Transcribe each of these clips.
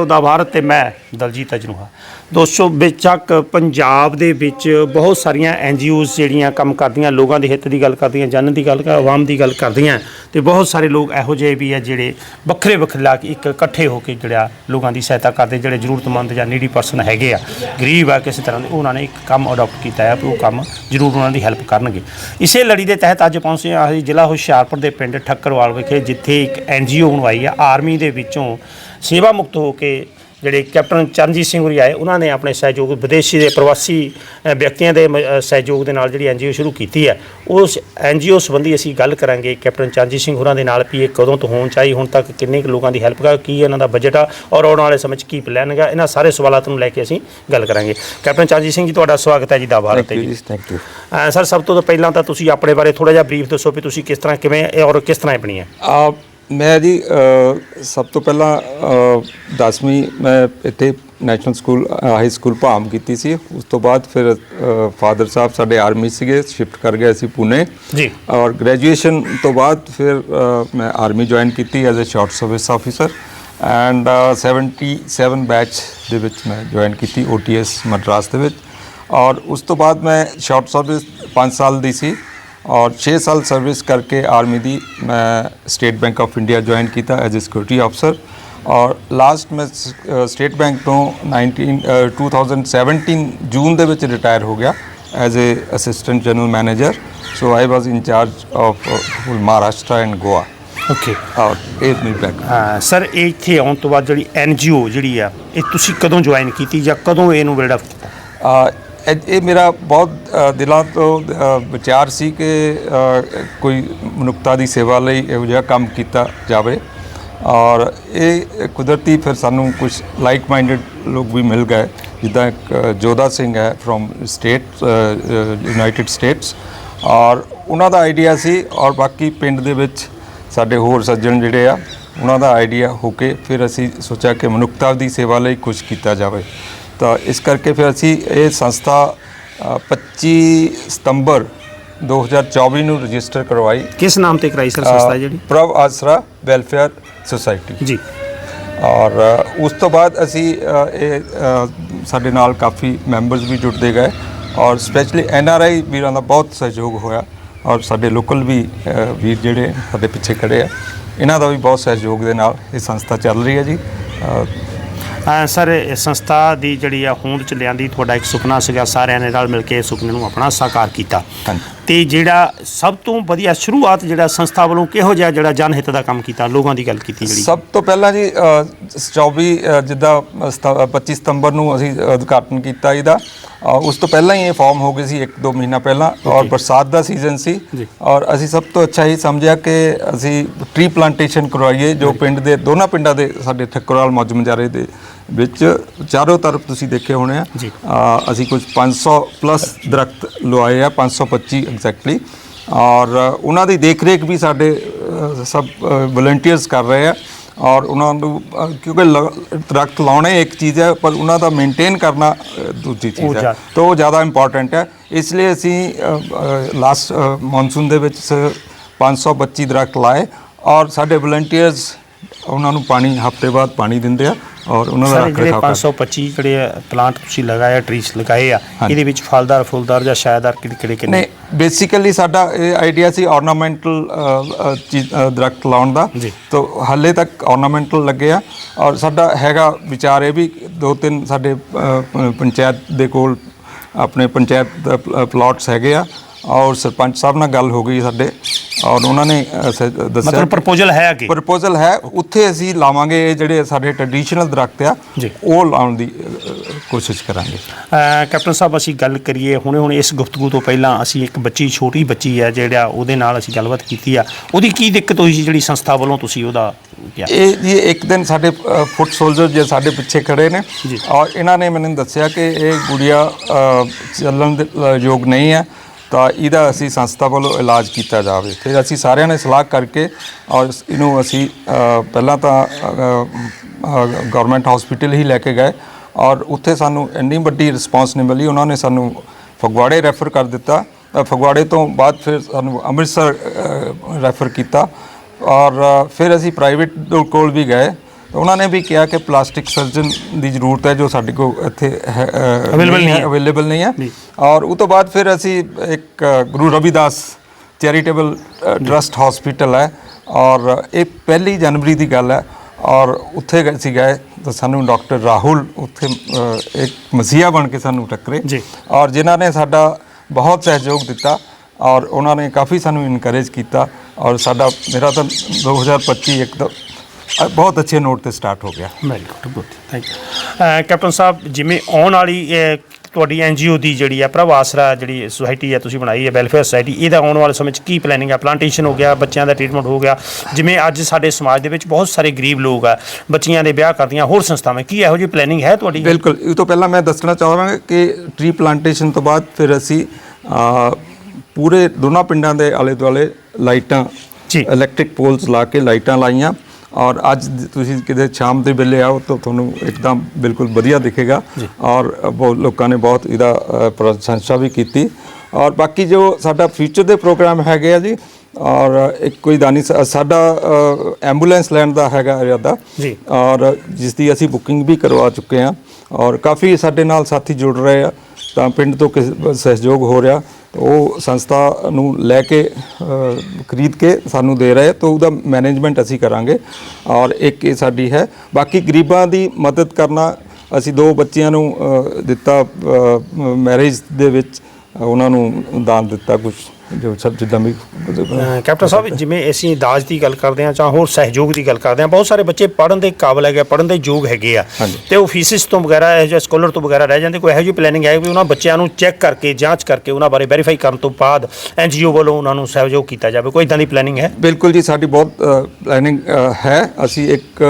ਉਹਦਾ ਭਾਰਤ ਤੇ ਮੈਂ ਦਲਜੀਤ ਅਜਨੂਹਾ। ਦੋਸਤੋ ਬੇਸ਼ੱਕ ਪੰਜਾਬ ਦੇ ਵਿੱਚ ਬਹੁਤ ਸਾਰੀਆਂ ਐਨਜੀਓਜ਼ ਜਿਹੜੀਆਂ ਕੰਮ ਕਰਦੀਆਂ, ਲੋਕਾਂ ਦੇ ਹਿੱਤ ਦੀ ਗੱਲ ਕਰਦੀਆਂ, ਜਨ ਦੀ ਗੱਲ ਕਰ, ਆਵਾਮ ਦੀ ਗੱਲ ਕਰਦੀਆਂ, ਤੇ ਬਹੁਤ ਸਾਰੇ ਲੋਕ ਇਹੋ ਜਿਹੇ ਵੀ ਆ ਜਿਹੜੇ ਵੱਖਰੇ ਵੱਖਰੇ ਲਾ ਕੇ ਇੱਕ ਇਕੱਠੇ ਹੋ ਕੇ ਜਿਹੜਾ ਲੋਕਾਂ ਦੀ ਸਹਾਇਤਾ ਕਰਦੇ, ਜਿਹੜੇ ਜ਼ਰੂਰਤਮੰਦ ਜਾਂ ਨੀਡੀ ਪਰਸਨ ਹੈਗੇ ਆ, ਗਰੀਬ ਆ ਕਿਸੇ ਤਰ੍ਹਾਂ ਦੇ, ਉਹਨਾਂ ਨੇ ਇੱਕ ਕੰਮ ਅਡਾਪਟ ਕੀਤਾ ਹੈ ਵੀ ਉਹ ਕੰਮ ਜ਼ਰੂਰ ਉਹਨਾਂ ਦੀ ਹੈਲਪ ਕਰਨਗੇ। ਇਸੇ ਲੜੀ ਦੇ ਤਹਿਤ ਅੱਜ ਪਹੁੰਚੇ ਹਾਂ ਅਸੀਂ ਜ਼ਿਲ੍ਹਾ ਹੁਸ਼ਿਆਰਪੁਰ ਦੇ ਪਿੰਡ ਠੱਕਰਵਾਲ ਵਿਖੇ, ਜਿੱਥੇ ਇੱਕ ਐਨਜੀਓ ਬਣਵਾਈ ਆ, ਆਰਮੀ ਦੇ ਵਿੱਚੋਂ ਸੇਵਾ ਮੁਕਤ ਹੋ ਕੇ ਜਿਹੜੇ ਕੈਪਟਨ ਚਰਨਜੀਤ ਸਿੰਘ ਹੋਰੀ ਆਏ ਉਹਨਾਂ ਨੇ ਆਪਣੇ ਸਹਿਯੋਗ ਵਿਦੇਸ਼ੀ ਦੇ ਪ੍ਰਵਾਸੀ ਵਿਅਕਤੀਆਂ ਦੇ ਸਹਿਯੋਗ ਦੇ ਨਾਲ ਜਿਹੜੀ ਐਨਜੀਓ ਸ਼ੁਰੂ ਕੀਤੀ ਹੈ। ਉਸ ਐਨਜੀਓ ਸੰਬੰਧੀ ਅਸੀਂ ਗੱਲ ਕਰਾਂਗੇ ਕੈਪਟਨ ਚਰਨਜੀਤ ਸਿੰਘ ਹੋਰਾਂ ਦੇ ਨਾਲ ਵੀ ਇਹ ਕਦੋਂ ਤੋਂ ਹੋਣ ਚਾਹੀ ਹੁਣ ਤੱਕ ਕਿੰਨੇ ਕੁ ਲੋਕਾਂ ਦੀ ਹੈਲਪ ਕਰ ਕੀ ਇਹਨਾਂ ਦਾ ਬਜਟ ਆ ਔਰ ਆਉਣ ਵਾਲੇ ਸਮੇਂ 'ਚ ਕੀ ਪਲਾਨ ਹੈਗਾ ਇਹਨਾਂ ਸਾਰੇ ਸਵਾਲਾਂ ਨੂੰ ਲੈ ਕੇ ਅਸੀਂ ਗੱਲ ਕਰਾਂਗੇ। ਕੈਪਟਨ ਚਰਨਜੀਤ ਸਿੰਘ ਜੀ ਤੁਹਾਡਾ ਸਵਾਗਤ ਹੈ ਜੀ ਦਾ ਭਾਰਤ ਤੇ ਜੀ। ਥੈਂਕ ਯੂ ਸਰ ਸਭ ਤੋਂ ਪਹਿਲਾਂ ਤਾਂ ਤੁਸੀਂ ਆਪਣੇ ਬਾਰੇ ਥੋੜਾ ਜਿਹਾ ਬਰੀਫ ਦੱਸੋ ਵੀ ਤੁਸੀਂ ਕਿਸ ਤਰ੍ਹਾਂ ਕਿਵੇਂ ਔਰ ਕਿਸ ਤਰ੍ਹਾਂ ਬਣੀ ਹੈ ਆ ਮੈਂ ਜੀ ਸਭ ਤੋਂ ਪਹਿਲਾਂ 10ਵੀਂ ਮੈਂ ਇੱਥੇ ਨੈਸ਼ਨਲ ਸਕੂਲ ਹਾਈ ਸਕੂਲ ਭਾਮ ਕੀਤੀ ਸੀ। ਉਸ ਤੋਂ ਬਾਅਦ ਫਿਰ ਫਾਦਰ ਸਾਹਿਬ ਸਾਡੇ ਆਰਮੀ ਸੀਗੇ ਸ਼ਿਫਟ ਕਰ ਗਏ ਸੀ ਪੁਣੇ। ਜੀ। ਔਰ ਗ੍ਰੈਜੂਏਸ਼ਨ ਤੋਂ ਬਾਅਦ ਫਿਰ ਮੈਂ ਆਰਮੀ ਜੁਆਇਨ ਕੀਤੀ as a short service officer. And 77 batch ਦੇ ਵਿੱਚ ਮੈਂ ਜੁਆਇਨ ਕੀਤੀ OTS ਮਦਰਾਸ ਦੇ ਵਿੱਚ। ਔਰ ਉਸ ਤੋਂ ਬਾਅਦ ਮੈਂ ਸ਼ਾਰਟ ਸਰਵਿਸ 5 ਸਾਲ ਦੀ ਸੀ। ਔਰ 6 ਸਾਲ ਸਰਵਿਸ ਕਰਕੇ ਆਰਮੀ ਦੀ ਮੈਂ State Bank of India join ਕੀਤਾ ਐਜ਼ ਅ ਸਿਕਿਉਰਿਟੀ ਅਫਸਰ ਔਰ ਲਾਸਟ ਮੈਂ ਸਟੇਟ ਬੈਂਕ ਤੋਂ 19 ਅ, 2017 ਜੂਨ ਦੇ ਵਿੱਚ ਰਿਟਾਇਰ ਹੋ ਗਿਆ as a assistant general manager so I was in charge of Maharashtra and Goa okay ਔਰ ਇਹ ਮੇਰੀ ਬੈਕ ਸਰ ਇੱਥੇ ਆਉਣ ਤੋਂ ਬਾਅਦ ਜਿਹੜੀ ਐਨਜੀਓ ਜਿਹੜੀ ਆ ਇਹ ਤੁਸੀਂ ਕਦੋਂ ਜੁਆਇਨ ਕੀਤੀ ਜਾਂ ਕਦੋਂ ਇਹਨੂੰ ਬਿਲਡ ਅਪ ਕੀਤਾ? ਇਹ ਇਹ ਮੇਰਾ ਬਹੁਤ ਅ, ਦਿਲਾਂ ਤੋਂ ਅ, ਵਿਚਾਰ ਸੀ ਕਿ ਅ, ਕੋਈ ਮਨੁੱਖਤਾ ਦੀ ਸੇਵਾ ਲਈ ਇਹੋ ਜਿਹਾ ਕੰਮ ਕੀਤਾ ਜਾਵੇ। ਔਰ ਇਹ ਕੁਦਰਤੀ ਫਿਰ ਸਾਨੂੰ ਕੁਝ ਲਾਈਕ ਮਾਈਂਡਡ ਲੋਕ ਵੀ ਮਿਲ ਗਏ ਜਿੱਦਾਂ ਇੱਕ ਅ, ਜੋਧਾ ਸਿੰਘ ਹੈ ਫਰੋਮ ਸਟੇਟ ਯੂਨਾਈਟਿਡ ਸਟੇਟਸ ਔਰ ਉਹਨਾਂ ਦਾ ਆਈਡੀਆ ਸੀ ਔਰ ਬਾਕੀ ਪਿੰਡ ਦੇ ਵਿੱਚ ਸਾਡੇ ਹੋਰ ਸੱਜਣ ਜਿਹੜੇ ਆ ਉਹਨਾਂ ਦਾ ਆਈਡੀਆ ਹੋ ਕੇ ਫਿਰ ਅਸੀਂ ਸੋਚਿਆ ਕਿ ਮਨੁੱਖਤਾ ਦੀ ਸੇਵਾ ਲਈ ਕੁਝ ਕੀਤਾ ਜਾਵੇ। ਤਾਂ ਇਸ ਕਰਕੇ ਫਿਰ ਅਸੀਂ ਇਹ ਸੰਸਥਾ ਅ, 25 ਸਤੰਬਰ 2024 ਨੂੰ ਰਜਿਸਟਰ ਕਰਵਾਈ। ਕਿਸ ਨਾਮ ਤੇ ਕਰਾਈ ਸਰ ਸੰਸਥਾ ਜਿਹੜੀ? ਪ੍ਰਭ ਆਸਰਾ ਵੈਲਫੇਅਰ ਸੁਸਾਇਟੀ। ਜੀ। ਔਰ ਉਸ ਤੋਂ ਬਾਅਦ ਅਸੀਂ ਇਹ ਸਾਡੇ ਨਾਲ ਕਾਫੀ ਮੈਂਬਰਸ ਵੀ ਜੁੜਦੇ ਗਏ। ਔਰ ਸਪੈਸ਼ਲੀ ਐਨ ਆਰ ਆਈ ਵੀਰਾਂ ਦਾ ਬਹੁਤ ਸਹਿਯੋਗ ਹੋਇਆ। ਔਰ ਸਾਡੇ ਲੋਕਲ ਵੀ ਵੀਰ ਜਿਹੜੇ ਸਾਡੇ ਪਿੱਛੇ ਖੜੇ ਆ ਇਹਨਾਂ ਦਾ ਵੀ ਬਹੁਤ ਸਹਿਯੋਗ ਦੇ ਨਾਲ ਇਹ ਸੰਸਥਾ ਚੱਲ ਰਹੀ ਹੈ ਜੀ। ਸਰ ਇਹ ਸੰਸਥਾ ਦੀ ਜਿਹੜੀ ਆ ਹੋਂਦ ਚ ਲਿਆਂਦੀ, ਤੁਹਾਡਾ ਇੱਕ ਸੁਪਨਾ ਸੀਗਾ, ਸਾਰਿਆਂ ਨੇ ਨਾਲ ਮਿਲ ਕੇ ਇਸ ਸੁਪਨੇ ਨੂੰ ਆਪਣਾ ਸਾਕਾਰ ਕੀਤਾ ਹਾਂਜੀ। ਤੇ ਜਿਹੜਾ ਸਭ ਤੋਂ ਵਧੀਆ ਸ਼ੁਰੂਆਤ ਜਿਹੜਾ ਸੰਸਥਾ ਵੱਲੋਂ ਕਿਹੋ ਜਿਹਾ ਜਿਹੜਾ ਜਨ ਹਿੱਤ ਦਾ ਕੰਮ ਕੀਤਾ ਲੋਕਾਂ ਦੀ ਗੱਲ ਕੀਤੀ ਜਿਹੜੀ? ਸਭ ਤੋਂ ਪਹਿਲਾਂ ਜੀ ਅ, 24 ਅ, ਜਿੱਦਾਂ ਅ, ਸਤ- ਅ, 25 ਸਤੰਬਰ ਨੂੰ ਅਸੀਂ ਉਦਘਾਟਨ ਕੀਤਾ ਇਹਦਾ। ਉਸ ਤੋਂ ਪਹਿਲਾਂ ਹੀ ਇਹ ਫਾਰਮ ਹੋ ਗਈ ਸੀ 1-2 ਮਹੀਨਾ ਪਹਿਲਾਂ ਔਰ ਬਰਸਾਤ ਦਾ ਸੀਜ਼ਨ ਸੀ। ਔਰ ਅਸੀਂ ਸਭ ਤੋਂ ਅੱਛਾ ਇਹ ਸਮਝਿਆ ਕਿ ਅਸੀਂ ਟਰੀ ਪਲਾਂਟੇਸ਼ਨ ਕਰਵਾਈਏ ਜੋ ਪਿੰਡ ਦੇ ਦੋਨਾਂ ਪਿੰਡਾਂ ਦੇ ਸਾਡੇ ਠੱਕਰਵਾਲ ਮੌਜ ਮਜਾਰੇ ਦੇ ਵਿੱਚ ਚਾਰੋਂ ਤਰਫ ਤੁਸੀਂ ਦੇਖੇ ਹੋਣੇ ਆ। ਜੀ। ਅ, ਅਸੀਂ ਕੁਝ 500 ਪਲੱਸ ਦਰਖਤ ਲਵਾਏ ਆ 525 ਐਗਜ਼ੈਕਟਲੀ ਔਰ ਉਹਨਾਂ ਦੀ ਦੇਖਰੇਖ ਵੀ ਸਾਡੇ ਅ, ਸਭ ਵਲੰਟੀਅਰਸ ਕਰ ਰਹੇ ਆ। ਔਰ ਉਹਨਾਂ ਨੂੰ ਅ, ਕਿਉਂਕਿ ਲ- ਦਰਖਤ ਲਾਉਣੇ ਇੱਕ ਚੀਜ਼ ਹੈ ਪਰ ਉਹਨਾਂ ਦਾ ਮੇਨਟੇਨ ਕਰਨਾ ਅ, ਦੂਜੀ ਉਹ ਚੀਜ਼ ਹੈ ਜ਼ਿਆ- ਤਾਂ ਉਹ ਜ਼ਿਆਦਾ ਇੰਪੋਰਟੈਂਟ ਹੈ ਇਸ ਲਈ ਅਸੀਂ ਲਾਸਟ ਮੌਨਸੂਨ ਦੇ ਵਿੱਚ ਸ- 525 ਦਰਖਤ ਲਾਏ। ਔਰ ਸਾਡੇ ਵਲੰਟੀਅਰਸ ਉਹਨਾਂ ਨੂੰ ਪਾਣੀ ਹਫ਼ਤੇ ਬਾਅਦ ਪਾਣੀ ਦਿੰਦੇ ਆ। ਔਰ ਉਹਨਾਂ ਦਾ ਸਰ ਰੱਖ ਜਿਹੜੇ ਰਖਾਵ ਕਰਦੇ 525 ਜਿਹੜੇ ਪਲਾਂਟ ਤੁਸੀਂ ਲਗਾਏ ਆ ਟਰੀਸ ਲਗਾਏ ਆ ਹਾਂਜੀ। ਇਹਦੇ ਵਿੱਚ ਫਲਦਾਰ ਫੁੱਲਦਾਰ ਜਾਂ ਛਾਇਦਾਰ ਕਿਹੜੇ ਕਿਹੜੇ ਕਿੰਨੇ ਨਹੀਂ ਬੇਸਿਕਲੀ ਸਾਡਾ ਇਹ ਆਈਡੀਆ ਸੀ ornamental ਅ, ਅ, ਚੀਜ਼- ਅ, ਦਰਖਤ ਲਾਉਣ ਦਾ ਜੀ। ਤਾਂ ਹਾਲੇ ਤੱਕ ornamental ਲੱਗੇ ਆ ਔਰ ਸਾਡਾ ਹੈਗਾ ਵਿਚਾਰ ਇਹ ਵੀ ਦੋ ਤਿੰਨ ਸਾਡੇ ਅ, ਪ- ਪੰਚਾਇਤ ਦੇ ਕੋਲ ਆਪਣੇ ਪੰਚਾਇਤ ਪਲਾਟਸ ਹੈਗੇ ਆ ਔਰ ਸਰਪੰਚ ਸਾਹਿਬ ਨਾਲ ਗੱਲ ਹੋ ਗਈ ਸਾਡੇ ਔਰ ਉਹਨਾਂ ਨੇ ਅ, ਸ- ਦੱਸਿਆ ਮਤਲਬ ਪ੍ਰਪੋਜ਼ਲ ਹੈ ਅੱਗੇ ਪ੍ਰਪੋਜ਼ਲ ਹੈ ਉੱਥੇ ਅਸੀਂ ਲਾਵਾਂਗੇ ਇਹ ਜਿਹੜੇ ਸਾਡੇ ਟ੍ਰੈਡੀਸ਼ਨਲ ਦਰਖਤ ਆ ਜੀ। ਉਹ ਲਾਉਣ ਦੀ ਅ, ਅ, ਕੋਸ਼ਿਸ਼ ਕਰਾਂਗੇ ਅਹ ਕੈਪਟਨ ਸਾਹਿਬ ਅਸੀਂ ਗੱਲ ਕਰੀਏ ਹੁਣੇ ਹੁਣ ਇਸ ਗੁਫ਼ਤਗੂ ਤੋਂ ਪਹਿਲਾਂ ਅਸੀਂ ਇੱਕ ਬੱਚੀ ਛੋਟੀ ਬੱਚੀ ਹੈ ਜਿਹੜਾ ਉਹਦੇ ਨਾਲ ਅਸੀਂ ਗੱਲਬਾਤ ਕੀਤੀ ਆ ਉਹਦੀ ਕੀ ਦਿੱਕਤ ਹੋਈ ਸੀ ਜਿਹੜੀ ਸੰਸਥਾ ਵੱਲੋਂ ਤੁਸੀਂ ਉਹਦਾ ਕਿਹਾ ਇਹ ਜੀ ਇੱਕ ਦਿਨ ਸਾਡੇ ਫੁੱਟ ਸੋਲਜਰ ਜੇ ਸਾਡੇ ਪਿੱਛੇ ਖੜੇ ਨੇ ਜੀ। ਔਰ ਇਹਨਾਂ ਨੇ ਮੈਨੂੰ ਦੱਸਿਆ ਕਿ ਇਹ ਗੁੜੀਆ ਅ, ਚੱਲਣ ਦੇ ਅ, ਯੋਗ ਨਹੀਂ ਹੈ ਤਾਂ ਇਹਦਾ ਅਸੀਂ ਸੰਸਥਾ ਵੱਲੋਂ ਇਲਾਜ ਕੀਤਾ ਜਾਵੇ। ਫਿਰ ਅਸੀਂ ਸਾਰਿਆਂ ਨੇ ਸਲਾਹ ਕਰਕੇ ਔਰ ਇਹਨੂੰ ਅਸੀਂ ਅ, ਪਹਿਲਾਂ ਤਾਂ ਗਵਰਨਮੈਂਟ ਹਸਪੀਟਲ ਹੀ ਲੈ ਕੇ ਗਏ ਔਰ ਉੱਥੇ ਸਾਨੂੰ ਇੰਨੀ ਵੱਡੀ ਰਿਸਪਾਂਸ ਨਹੀਂ ਮਿਲੀ। ਉਹਨਾਂ ਨੇ ਸਾਨੂੰ ਫਗਵਾੜੇ ਰੈਫਰ ਕਰ ਦਿੱਤਾ। ਅ, ਫਗਵਾੜੇ ਤੋਂ ਬਾਅਦ ਫਿਰ ਸਾਨੂੰ ਅੰਮ੍ਰਿਤਸਰ ਰੈਫਰ ਕੀਤਾ ਔਰ ਅ, ਫਿਰ ਅਸੀਂ ਪ੍ਰਾਈਵੇਟ ਕੋਲ ਵੀ ਗਏ। ਤਾਂ ਉਹਨਾਂ ਨੇ ਵੀ ਕਿਹਾ ਕਿ ਪਲਾਸਟਿਕ ਸਰਜਨ ਦੀ ਜ਼ਰੂਰਤ ਹੈ ਜੋ ਸਾਡੇ ਕੋਲ ਇੱਥੇ Available ਨਹੀਂ ਹੈ। ਅਵੇਲੇਬਲ ਨਹੀਂ ਹੈ। ਔਰ ਉਹ ਤੋਂ ਬਾਅਦ ਫਿਰ ਅਸੀਂ ਇੱਕ Guru Ravidas charitable trust hospital ਹੈ ਔਰ ਇਹ ਪਹਿਲੀ ਜਨਵਰੀ ਦੀ ਗੱਲ ਹੈ ਔਰ ਉੱਥੇ ਗਏ ਸੀ ਗਏ ਤਾਂ ਸਾਨੂੰ ਡਾਕਟਰ ਰਾਹੁਲ ਉੱਥੇ ਇੱਕ ਮਸੀਹਾ ਬਣ ਕੇ ਸਾਨੂੰ ਟੱਕਰੇ ਜੀ। ਔਰ ਜਿਨ੍ਹਾਂ ਨੇ ਸਾਡਾ ਬਹੁਤ ਸਹਿਯੋਗ ਦਿੱਤਾ ਔਰ ਉਹਨਾਂ ਨੇ ਕਾਫੀ ਸਾਨੂੰ ਇਨਕਰੇਜ ਕੀਤਾ ਔਰ ਸਾਡਾ ਮੇਰਾ ਤਾਂ 2025 ਇੱਕ ਤਾਂ ਅ, ਬਹੁਤ ਅੱਛੇ ਨੋਟ ਤੇ ਸਟਾਰਟ ਹੋ ਗਿਆ। Very good good thank you captain sahib ਜਿਵੇਂ ਆਉਣ ਵਾਲੀ ਅਹ, ਤੁਹਾਡੀ ਐਨਜੀਓ ਦੀ ਜਿਹੜੀ ਹੈ ਪ੍ਰਭ ਆਸਰਾ ਜਿਹੜੀ ਸੁਸਾਇਟੀ ਹੈ ਤੁਸੀਂ ਬਣਾਈ ਹੈ ਵੈਲਫੇਅਰ ਸੁਸਾਇਟੀ ਇਹਦਾ ਆਉਣ ਵਾਲੇ ਸਮੇਂ 'ਚ ਕੀ ਪਲੈਨਿੰਗ ਹੈ ਪਲਾਂਟੇਸ਼ਨ ਹੋ ਗਿਆ ਬੱਚਿਆਂ ਦਾ ਟ੍ਰੀਟਮੈਂਟ ਹੋ ਗਿਆ। ਜਿਵੇਂ ਅੱਜ ਸਾਡੇ ਸਮਾਜ ਦੇ ਵਿੱਚ ਬਹੁਤ ਸਾਰੇ ਗਰੀਬ ਲੋਕ ਆ ਬੱਚੀਆਂ ਦੇ ਵਿਆਹ ਕਰਦੀਆਂ ਹੋਰ ਸੰਸਥਾਵਾਂ ਕੀ ਇਹੋ ਜਿਹੀ ਪਲੈਨਿੰਗ ਹੈ ਤੁਹਾਡੀ? ਬਿਲਕੁਲ ਇਹ ਤੋਂ ਪਹਿਲਾਂ ਮੈਂ ਦੱਸਣਾ ਚਾਹਾਂਗਾ ਕਿ ਟਰੀ ਪਲਾਂਟੇਸ਼ਨ ਤੋਂ ਬਾਅਦ ਫਿਰ ਅਸੀਂ ਅ, ਪੂਰੇ ਦੋਨਾਂ ਪਿੰਡਾਂ ਦੇ ਆਲੇ ਦੁਆਲੇ ਲਾਈਟਾਂ ਜੀ। ਇਲੈਕਟ੍ਰਿਕ ਪੋਲਸ ਲਾ ਕੇ ਲਾਈਟਾਂ ਲਾਈਆਂ। ਔਰ ਅੱਜ ਤੁਸੀਂ ਕਿਤੇ ਸ਼ਾਮ ਦੇ ਵੇਲੇ ਆਓ ਤਾਂ ਤੁਹਾਨੂੰ ਇੱਕਦਮ ਬਿਲਕੁਲ ਵਧੀਆ ਦਿਖੇਗਾ। ਔਰ ਬਹੁਤ ਲੋਕਾਂ ਨੇ ਬਹੁਤ ਇਹਦਾ ਪ੍ਰਸ਼ੰਸਾ ਵੀ ਕੀਤੀ। ਔਰ ਬਾਕੀ ਜੋ ਸਾਡਾ ਫਿਊਚਰ ਦੇ ਪ੍ਰੋਗਰਾਮ ਹੈਗੇ ਆ ਜੀ ਔਰ ਇੱਕ ਕੋਈ ਦਾਨੀ ਸਾਡਾ ਐਂਬੂਲੈਂਸ ਲੈਣ ਦਾ ਹੈਗਾ ਇਰਾਦਾ। ਜੀ। ਔਰ ਜਿਸ ਦੀ ਅਸੀਂ ਬੁਕਿੰਗ ਵੀ ਕਰਵਾ ਚੁੱਕੇ ਹਾਂ। ਔਰ ਕਾਫੀ ਸਾਡੇ ਨਾਲ ਸਾਥੀ ਜੁੜ ਰਹੇ ਆ। ਤਾਂ ਪਿੰਡ ਤੋਂ ਕਿਸ- ਸਹਿਯੋਗ ਹੋ ਰਿਹਾ। ਤਾਂ ਉਹ ਸੰਸਥਾ ਨੂੰ ਲੈ ਕੇ ਅ, ਖਰੀਦ ਕੇ ਸਾਨੂੰ ਦੇ ਰਹੇ ਤਾਂ ਉਹਦਾ ਮੈਨੇਜਮੈਂਟ ਅਸੀਂ ਕਰਾਂਗੇ ਔਰ ਇੱਕ ਇਹ ਸਾਡੀ ਹੈ। ਬਾਕੀ ਗਰੀਬਾਂ ਦੀ ਮਦਦ ਕਰਨਾ ਅਸੀਂ ਦੋ ਬੱਚਿਆਂ ਨੂੰ ਅ, ਦਿੱਤਾ ਮੈਰਿਜ ਦੇ ਵਿੱਚ ਉਹਨਾਂ ਨੂੰ ਦਾਨ ਦਿੱਤਾ ਕੁਝ ਜੋ ਸਭ ਜਿੱਦਾਂ ਵੀ ਕੈਪਟਨ ਸਾਹਿਬ ਜਿਵੇਂ ਅਸੀਂ ਦਾਜ ਦੀ ਗੱਲ ਕਰਦੇ ਹਾਂ ਜਾਂ ਹੋਰ ਸਹਿਯੋਗ ਦੀ ਗੱਲ ਕਰਦੇ ਹਾਂ ਬਹੁਤ ਸਾਰੇ ਬੱਚੇ ਪੜ੍ਹਨ ਦੇ ਕਾਬਲ ਹੈਗੇ ਪੜ੍ਹਨ ਦੇ ਯੋਗ ਹੈਗੇ ਆ। ਤੇ ਉਹ ਫੀਸਿਸ ਤੋਂ ਵਗੈਰਾ ਇਹ ਜਾਂ ਸਕਾਲਰ ਤੋਂ ਵਗੈਰਾ ਰਹਿ ਜਾਂਦੇ ਕੋਈ ਇਹੋ ਜਿਹੀ ਪਲੈਨਿੰਗ ਹੈ ਵੀ ਉਹਨਾਂ ਬੱਚਿਆਂ ਨੂੰ ਚੈੱਕ ਕਰਕੇ ਜਾਂਚ ਕਰਕੇ ਉਹਨਾਂ ਬਾਰੇ ਵੈਰੀਫਾਈ ਕਰਨ ਤੋਂ ਬਾਅਦ ਐਨਜੀਓ ਵੱਲੋਂ ਉਹਨਾਂ ਨੂੰ ਸਹਿਯੋਗ ਕੀਤਾ ਜਾਵੇ। ਕੋਈ ਇਦਾਂ ਦੀ ਪਲੈਨਿੰਗ ਹੈ? ਬਿਲਕੁਲ ਜੀ ਸਾਡੀ ਬਹੁਤ ਪਲੈਨਿੰਗ ਹੈ। ਅਸੀਂ ਇੱਕ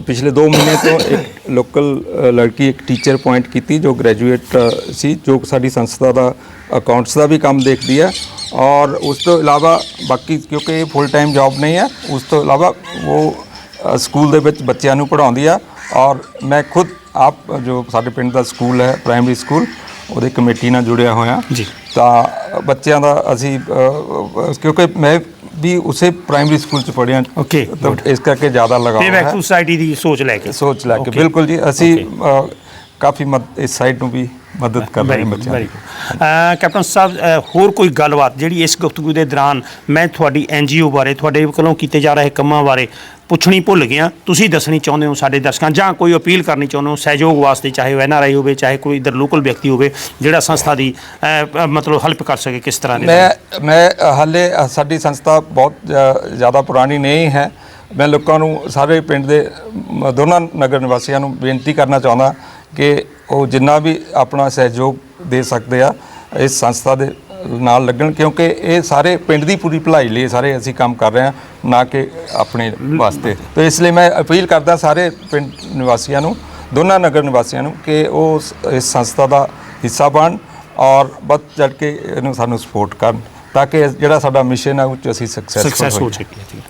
ਪਿਛਲੇ 2 ਮਹੀਨੇ ਤੋਂ ਇੱਕ ਲੋਕਲ ਲੜਕੀ ਇੱਕ ਟੀਚਰ ਪੁਆਇੰਟ ਕੀਤੀ ਜੋ ਗ੍ਰੈਜੂਏਟ ਸੀ ਜੋ ਸਾਡੀ ਸੰਸਥਾ ਦਾ ਅਕਾਊਂਟਸ ਦਾ ਵੀ ਕੰਮ ਦੇਖਦੀ ਹੈ। ਔਰ ਉਸ ਤੋਂ ਇਲਾਵਾ ਬਾਕੀ ਕਿਉਂਕਿ ਇਹ ਫੁੱਲ ਟਾਈਮ ਜੌਬ ਨਹੀਂ ਹੈ ਉਸ ਤੋਂ ਇਲਾਵਾ ਉਹ ਸਕੂਲ ਦੇ ਵਿੱਚ ਬੱਚਿਆਂ ਨੂੰ ਪੜ੍ਹਾਉਂਦੀ ਆ। ਔਰ ਮੈਂ ਖੁਦ ਆਪ ਜੋ ਸਾਡੇ ਪਿੰਡ ਦਾ ਸਕੂਲ ਹੈ ਪ੍ਰਾਇਮਰੀ ਸਕੂਲ ਉਹਦੇ ਕਮੇਟੀ ਨਾਲ ਜੁੜਿਆ ਹੋਇਆ। ਜੀ। ਤਾਂ ਬੱਚਿਆਂ ਦਾ ਅਸੀਂ ਕਿਉਂਕਿ ਮੈਂ ਵੀ ਉਸੇ ਪ੍ਰਾਇਮਰੀ ਸਕੂਲ ਚ ਪੜ੍ਹਿਆ ਤਾਂ ਇਸ ਕਰਕੇ ਜ਼ਿਆਦਾ ਬੈਕ ਹੈ। ਟੂ ਸੋਸਾਇਟੀ ਦੀ ਸੋਚ ਲੈ ਕੇ। ਸੋਚ ਲੈ ਕੇ. ਬਿਲਕੁਲ ਜੀ। ਅਸੀਂ ਕਾਫੀ ਇਸ ਸਾਈਡ ਨੂੰ ਵੀ ਮਦਦ ਕਰ ਰਹੇ ਬੱਚਿਆਂ ਦੀ। ਕੈਪਟਨ ਸਾਹਿਬ ਹੋਰ ਕੋਈ ਗੱਲਬਾਤ ਜਿਹੜੀ ਇਸ ਗੁਫ਼ਤਗੂ ਦੇ ਦੌਰਾਨ ਮੈਂ ਤੁਹਾਡੀ ਐਨਜੀਓ ਬਾਰੇ ਤੁਹਾਡੇ ਵੱਲੋਂ ਕੀਤੇ ਜਾ ਰਹੇ ਕੰਮਾਂ ਬਾਰੇ ਪੁੱਛਣੀ ਭੁੱਲ ਗਿਆ ਤੁਸੀਂ ਦੱਸਣੀ ਚਾਹੁੰਦੇ ਹੋ ਸਾਡੇ ਦਰਸ਼ਕਾਂ, ਜਾਂ ਕੋਈ ਅਪੀਲ ਕਰਨੀ ਚਾਹੁੰਦੇ ਹੋ ਸਹਿਯੋਗ ਵਾਸਤੇ, ਚਾਹੇ ਉਹ ਐਨਆਰਆਈ ਹੋਵੇ, ਚਾਹੇ ਕੋਈ ਇਧਰ ਲੋਕਲ ਵਿਅਕਤੀ ਹੋਵੇ, ਜਿਹੜਾ ਸੰਸਥਾ ਦੀ ਮਤਲਬ ਹੈਲਪ ਕਰ ਸਕੇ ਕਿਸ ਤਰ੍ਹਾਂ ਦੇ ਮੈਂ ਮੈਂ ਹਾਲੇ ਸਾਡੀ ਸੰਸਥਾ ਬਹੁਤ ਜ਼ਿਆਦਾ ਪੁਰਾਣੀ ਨਹੀਂ ਹੈ। ਮੈਂ ਲੋਕਾਂ ਨੂੰ, ਸਾਰੇ ਪਿੰਡ ਦੇ ਦੋਨਾਂ ਨਗਰ ਨਿਵਾਸੀਆਂ ਨੂੰ ਬੇਨਤੀ ਕਰਨਾ ਚਾਹੁੰਦਾ ਕਿ ਉਹ ਜਿੰਨਾ ਵੀ ਆਪਣਾ ਸਹਿਯੋਗ ਦੇ ਸਕਦੇ ਆ, ਇਸ ਸੰਸਥਾ ਦੇ ਨਾਲ ਲੱਗਣ, ਕਿਉਂਕਿ ਇਹ ਸਾਰੇ ਪਿੰਡ ਦੀ ਪੂਰੀ ਭਲਾਈ ਲਈ ਸਾਰੇ ਅਸੀਂ ਕੰਮ ਕਰ ਰਹੇ ਹਾਂ, ਨਾ ਕਿ ਆਪਣੇ ਵਾਸਤੇ। ਤੇ ਇਸ ਲਈ ਮੈਂ ਅਪੀਲ ਕਰਦਾ ਸਾਰੇ ਪਿੰਡ ਨਿਵਾਸੀਆਂ ਨੂੰ, ਦੋਨਾਂ ਨਗਰ ਨਿਵਾਸੀਆਂ ਨੂੰ, ਕਿ ਉਹ ਇਸ- ਸੰਸਥਾ ਦਾ ਹਿੱਸਾ ਬਣ ਔਰ ਵੱਧ ਚੜ ਕੇ ਇਹਨੂੰ ਸਾਨੂੰ ਸਪੋਰਟ ਕਰਨ। ਤਾਂ ਕਿ ਜਿਹੜਾ ਸਾਡਾ ਮਿਸ਼ਨ ਹੈ ਉਹ 'ਚ ਅਸੀਂ ਸਕਸੈਸ ਸਕਸੈਸਫੁਲ ਹੋ ਸਕੀਏ ਠੀਕ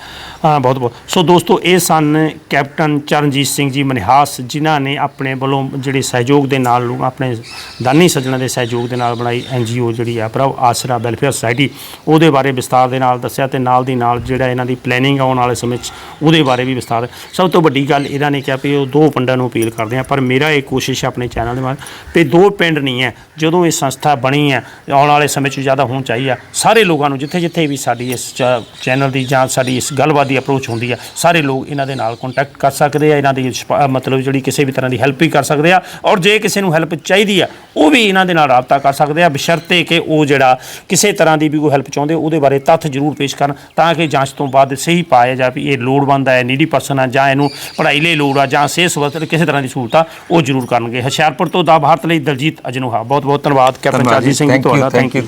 ਹਾਂ। ਬਹੁਤ ਬਹੁਤ। ਸੋ ਦੋਸਤੋ, ਇਹ ਸਨ ਕੈਪਟਨ ਚਰਨਜੀਤ ਸਿੰਘ ਜੀ ਮਨਿਹਾਸ, ਜਿਨ੍ਹਾਂ ਨੇ ਆਪਣੇ ਵੱਲੋਂ ਜਿਹੜੇ ਸਹਿਯੋਗ ਦੇ ਨਾਲ ਆਪਣੇ ਦਾਨੀ ਸੱਜਣਾ ਦੇ ਸਹਿਯੋਗ ਦੇ ਨਾਲ ਬਣਾਈ ਐਨਜੀਓ ਜਿਹੜੀ ਆ ਪ੍ਰਭ ਆਸਰਾ ਵੈਲਫੇਅਰ ਸੁਸਾਇਟੀ। ਉਹਦੇ ਬਾਰੇ ਵਿਸਤਾਰ ਦੇ ਨਾਲ ਦੱਸਿਆ ਤੇ ਨਾਲ ਦੀ ਨਾਲ ਜਿਹੜਾ ਇਹਨਾਂ ਦੀ ਪਲੈਨਿੰਗ ਆਉਣ ਵਾਲੇ ਸਮੇਂ 'ਚ ਉਹਦੇ ਬਾਰੇ ਵੀ ਵਿਸਤਾਰ ਸਭ ਤੋਂ ਵੱਡੀ ਗੱਲ ਇਹਨਾਂ ਨੇ ਕਿਹਾ ਵੀ ਉਹ ਦੋ ਪਿੰਡਾਂ ਨੂੰ ਅਪੀਲ ਕਰਦੇ ਆ, ਪਰ ਮੇਰਾ ਇਹ ਕੋਸ਼ਿਸ਼ ਹੈ ਆਪਣੇ ਚੈਨਲ ਦੇ ਨਾਲ ਵੀ ਦੋ ਪਿੰਡ ਨਹੀਂ ਹੈ, ਜਦੋਂ ਇਹ ਸੰਸਥਾ ਬਣੀ ਹੈ, ਆਉਣ ਵਾਲੇ ਸਮੇਂ 'ਚ ਜ਼ਿਆਦਾ ਹੋਣ ਚਾਹੀਦੀ। ਆ ਸਾਰੇ ਲੋਕਾਂ ਨੂੰ ਜਿੱਥੇ ਜਿੱਥੇ ਵੀ ਸਾਡੀ ਇਸ ਚੈਨਲ ਦੀ ਜਾਂ ਸਾਡੀ ਇਸ ਗੱਲਬਾਤ ਦੀ ਅਪਰੋਚ ਹੁੰਦੀ ਆ ਸਾਰੇ ਲੋਕ ਇਹਨਾਂ ਦੇ ਨਾਲ ਕੰਟੈਕਟ ਕਰ ਸਕਦੇ ਆ ਇਹਨਾਂ ਦੀ ਮਤਲਬ ਜਿਹੜੀ ਕਿਸੇ ਵੀ ਤਰ੍ਹਾਂ ਦੀ ਹੈਲਪ ਵੀ ਕਰ ਸਕਦੇ ਆ ਔਰ ਜੇ ਕਿਸੇ ਨੂੰ ਹੈਲਪ ਚਾਹੀਦੀ ਆ ਉਹ ਵੀ ਇਹਨਾਂ ਦੇ ਨਾਲ ਰਾਬਤਾ ਕਰ ਸਕਦੇ ਆ ਬਸ਼ਰਤੇ ਕਿ ਉਹ ਜਿਹੜਾ ਕਿਸੇ ਤਰ੍ਹਾਂ ਦੀ ਵੀ ਕੋਈ ਹੈਲਪ ਚਾਹੁੰਦੇ ਉਹਦੇ ਬਾਰੇ ਤੱਥ ਜ਼ਰੂਰ ਪੇਸ਼ ਕਰਨ ਤਾਂ ਕਿ ਜਾਂਚ ਤੋਂ ਬਾਅਦ ਸਹੀ ਪਾਇਆ ਜਾ ਵੀ ਇਹ ਲੋੜਵੰਦ ਹੈ ਨੀਡੀ ਪਰਸਨ ਆ ਜਾਂ ਇਹਨੂੰ ਪੜ੍ਹਾਈ ਲਈ ਲੋੜ ਆ ਜਾਂ ਸਿਹਤ ਸਬੰਧਤ ਕਿਸੇ ਤਰ੍ਹਾਂ ਦੀ ਸਹੂਲਤ ਆ ਉਹ ਜ਼ਰੂਰ ਕਰਨਗੇ। ਹੁਸ਼ਿਆਰਪੁਰ ਤੋਂ ਦਾ ਭਾਰਤ ਲਈ ਦਲਜੀਤ ਅਜਨੂਹਾ ਬਹੁਤ ਬਹੁਤ ਧੰਨਵਾਦ ਕੈਪਟਨ ਧੰਨਵਾਦ ਜੀ ਚਰਨਜੀਤ ਸਿੰਘ ਤੁਹਾਡਾ ਥੈਂਕ ਯੂ